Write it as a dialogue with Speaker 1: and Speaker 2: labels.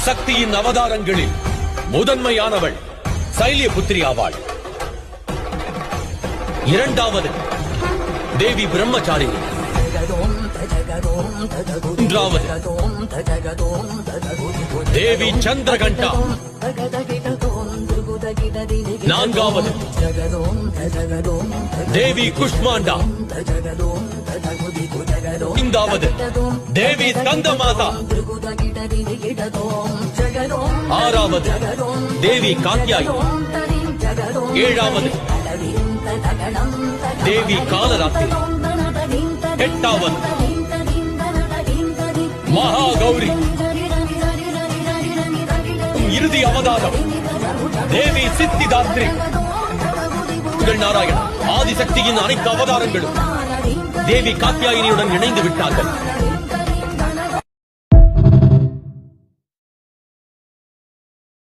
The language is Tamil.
Speaker 1: சக்தியின் அவதாரங்களில் முதன்மையானவள் சைலிய புத்திரி ஆவாள். இரண்டாவது தேவி பிரம்மச்சாரி. மூன்றாவது தேவி சந்திரகண்டா. நான்காவது தேவி குஷ்மாண்டா. ஐந்தாவது. தேவி ஸ்கந்தமாதா ஆறாவது. தேவி காத்யாயி. ஏழாவது. தேவி காலராத்திரி. எட்டாவது. மகா கௌரி இறுதி அவதாரம். தேவி சித்திதாத்ரி. உங்கள் நாராயணன். ஆதிசக்தியின் அனைத்து அவதாரங்களும். தேவி காத்தியாயினியுடன் இணைந்து விட்டார்கள்.